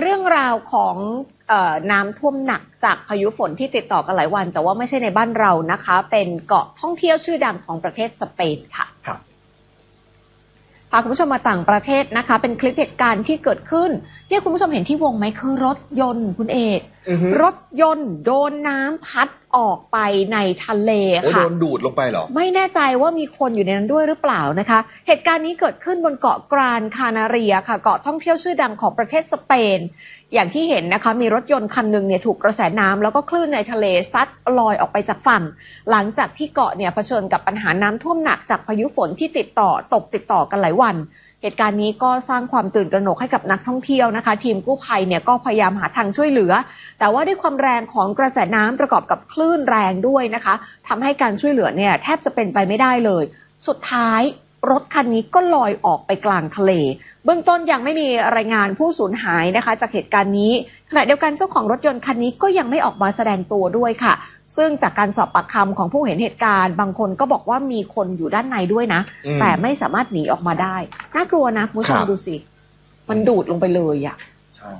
เรื่องราวของเออน้ำท่วมหนักจากพายุฝนที่ติดต่อกันหลายวัน แต่ว่าไม่ใช่ในบ้านเรานะคะ เป็นเกาะท่องเที่ยวชื่อดังของประเทศสเปนค่ะครับพาคุณผู้ชมมาต่างประเทศนะคะ เป็นคลิปเหตุการณ์ที่เกิดขึ้น ที่คุณผู้ชมเห็นที่วงไหมคือรถยนต์คุณเอก อือฮึรถยนต์โดนน้ำพัดออกไปในทะเลโอ้โดค่ะ นดูดลงไปเหรอ ไม่แน่ใจว่ามีคนอยู่ในนั้นด้วยหรือเปล่านะคะ เหตุการณ์นี้เกิดขึ้นบนเกาะกรานคานาเรียค่ะ เกาะท่องเที่ยวชื่อดังของประเทศสเปน อย่างที่เห็นนะคะ มีรถยนต์คันหนึ่งเนี่ยถูกกระแสน้ำแล้วก็คลื่นในทะเลซัดลอยออกไปจากฝั่ง หลังจากที่เกาะเนี่ยเผชิญกับปัญหาน้ำท่วมหนักจากพายุฝนที่ติดต่อตกติดต่อกันหลายวัน เหตุการณ์นี้ก็สร้างความตื่นตระหนกให้กับนักท่องเที่ยวนะคะ ทีมกู้ภัยเนี่ยก็พยายามหาทางช่วยเหลือ แต่ว่าด้วยความแรงของกระแสน้ำประกอบกับคลื่นแรงด้วยนะคะทำให้การช่วยเหลือเนี่ยแทบจะเป็นไปไม่ได้เลย สุดท้าย รถคันนี้ก็ลอยออกไปกลางทะเล เบื้องต้นยังไม่มีรายงานผู้สูญหายนะคะ จากเหตุการณ์นี้ขณะเดียวกันเจ้าของรถยนต์คันนี้ก็ยังไม่ออกมาแสดงตัวด้วยค่ะ ซึ่งจากการสอบปากคำของผู้เห็นเหตุการณ์ บางคนก็บอกว่ามีคนอยู่ด้านในด้วยนะ อืม แต่ไม่สามารถหนีออกมาได้ น่ากลัวนะคุณผู้ชมครับดูสิ มันดูดลงไปเลยอะ ใช่